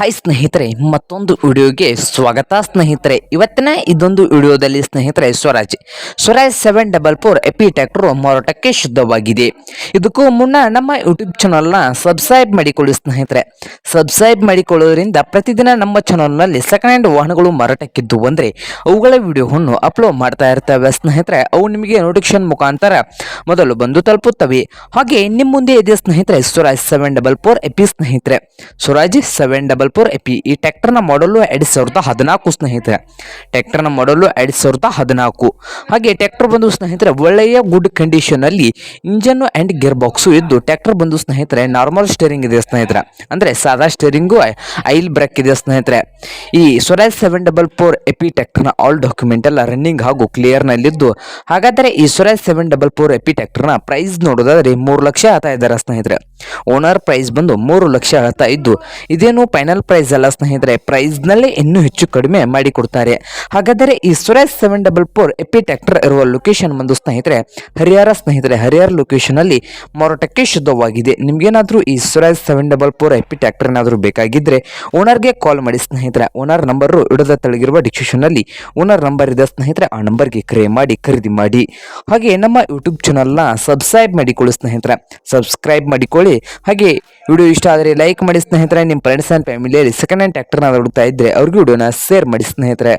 Hi ಸ್ನೇಹಿತರೆ, ಮತ್ತೊಂದು ವಿಡಿಯೋಗೆ ಸ್ವಾಗತ ಸ್ನೇಹಿತರೆ. ಇವತ್ತಿನ ಇದೊಂದು ವಿಡಿಯೋದಲ್ಲಿ ಸ್ನೇಹಿತರೆ, Swaraj. Swaraj seven double four AP tractor ಮಾರಾಟಕ್ಕೆ ಶುದ್ಧವಾಗಿದೆ. ಇದಕ್ಕೂ ಮುನ್ನ ನಮ್ಮ ಯೂಟ್ಯೂಬ್ ಚಾನಲ್ನ ಸಬ್ಸ್ಕ್ರೈಬ್ ಮಾಡಿಕೊಳ್ಳಿ ಸ್ನೇಹಿತರೆ. ಸಬ್ಸ್ಕ್ರೈಬ್ ಮಾಡಿಕೊಳ್ಳೋದ್ರಿಂದ ಪ್ರತಿದಿನ ನಮ್ಮ ಚಾನಲ್ನಲ್ಲಿ ಸೆಕೆಂಡ್ ಹ್ಯಾಂಡ್ ವಾಹನಗಳು ಮಾರಾಟಕ್ಕಿದ್ದು ಅಂದರೆ ಅವುಗಳ ವಿಡಿಯೋವನ್ನು ಅಪ್ಲೋಡ್ ಮಾಡ್ತಾ ಇರ್ತವೆ ಸ್ನೇಹಿತರೆ. ಅವು ನಿಮಗೆ ನೋಟಿಫಿಕೇಶನ್ ಮುಖಾಂತರ ಮೊದಲು ಬಂದು ತಲುಪುತ್ತವೆ. ಹಾಗೆ ನಿಮ್ಮ ಮುಂದೆ ಇದೆ ಸ್ನೇಹಿತರೆ, Swaraj seven double four AP ಸ್ನೇಹಿತರೆ. Swaraj seven double four AP ಈ ಟ್ಯಾಕ್ಟರ್ನ ಮಾಡಲು ಎರಡು ಸಾವಿರದ ಹದಿನಾಲ್ಕು ಸ್ನೇಹಿತರೆ. ಟ್ಯಾಕ್ಟರ್ನ ಮಾಡಲು ಎರಡು ಸಾವಿರದ ಹದಿನಾಲ್ಕು. ಹಾಗೆ ಟ್ಯಾಕ್ಟರ್ ಬಂದು ಸ್ನೇಹಿತರೆ, ಒಳ್ಳೆಯ ಗುಡ್ ಕಂಡೀಷನ್ ಅಲ್ಲಿ ಆ್ಯಂಡ್ ಗೇರ್ ಬಾಕ್ಸು ಇದ್ದು ಟ್ಯಾಕ್ಟರ್ ಬಂದು ಸ್ನೇಹಿತರೆ ನಾರ್ಮಲ್ ಸ್ಟೇರಿಂಗ್ ಇದೆ ಸ್ನೇಹಿತರೆ. ಅಂದ್ರೆ ಸಾದಾ ಸ್ಟೇರಿಂಗು ಐಲ್ ಬ್ರೇಕ್ ಇದೆ ಸ್ನೇಹಿತರೆ. ಈ Swaraj seven double four AP ಟ್ಯಾಕ್ಟರ್ನ all document ಎಲ್ಲ ರನ್ನಿಂಗ್ ಹಾಗೂ ಕ್ಲಿಯರ್ ನಲ್ಲಿದ್ದು. ಹಾಗಾದರೆ ಈ Swaraj seven double four AP ಟ್ಯಾಕ್ಟರ್ನ price ನೋಡೋದಾದ್ರೆ ಮೂರು ಲಕ್ಷ ಹೇಳ್ತಾ ಇದ್ದಾರೆ ಸ್ನೇಹಿತರೆ. ಓನರ್ ಪ್ರೈಸ್ ಬಂದು ಮೂರು ಲಕ್ಷ ಹೇಳ್ತಾ ಇದ್ದು, ಇದೇನು ಫೈನಲ್ ಪ್ರೈಸ್ ಅಲ್ಲ ಸ್ನೇಹಿತರೆ ಪ್ರೈಸ್ನಲ್ಲೇ ಇನ್ನೂ ಹೆಚ್ಚು ಕಡಿಮೆ ಮಾಡಿಕೊಡ್ತಾರೆ ಹಾಗಾದರೆ ಈ Swaraj seven double four AP tractor ಇರುವ ಲೊಕೇಶನ್ ಬಂದು ಸ್ನೇಹಿತರೆ, ಹರಿಹರ ಸ್ನೇಹಿತರೆ, ಹರಿಹರ ಲೊಕೇಶನ್ ಅಲ್ಲಿ ಮಾರಾಟಕ್ಕೆ ಶುದ್ಧವಾಗಿದೆ. ನಿಮಗೇನಾದರೂ ಈ Swaraj seven double four AP tractor ಏನಾದರೂ ಬೇಕಾಗಿದ್ರೆ ಓನರ್ಗೆ ಕಾಲ್ ಮಾಡಿ ಸ್ನೇಹಿತರೆ. ಓನರ್ ನಂಬರ್ ಇಡದ ತಳಗಿರುವ ಡಿಸ್ಕ್ರಿಪ್ಷನ್ ಅಲ್ಲಿ ಓನರ್ ನಂಬರ್ ಇದೆ ಸ್ನೇಹಿತರೆ. ಆ ನಂಬರ್ಗೆ ಕರೆ ಮಾಡಿ, ಖರೀದಿ ಮಾಡಿ. ಹಾಗೆ ನಮ್ಮ ಯೂಟ್ಯೂಬ್ ಚಾನಲ್ನ ಸಬ್ಸ್ಕ್ರೈಬ್ ಮಾಡಿಕೊಳ್ಳಿ ಸ್ನೇಹಿತರೆ. ಸಬ್ಸ್ಕ್ರೈಬ್ ಮಾಡಿಕೊಳ್ಳಿ. ಹಾಗೆ ವಿಡಿಯೋ ಇಷ್ಟ ಆದರೆ ಲೈಕ್ ಮಾಡಿ ಸ್ನೇಹಿತರೆ. ನಿಮ್ಮ ಫ್ರೆಂಡ್ಸ್ ಆ್ಯಂಡ್ ಫ್ಯಾಮಿಲಿಯಲ್ಲಿ ಸೆಕೆಂಡ್ ಹ್ಯಾಂಡ್ ಟ್ರ್ಯಾಕ್ಟರ್ನ ಹುಡುಕ್ತಾ ಇದ್ದರೆ ಅವ್ರಿಗೆ ವಿಡಿಯೋನ ಶೇರ್ ಮಾಡಿ ಸ್ನೇಹಿತರೆ.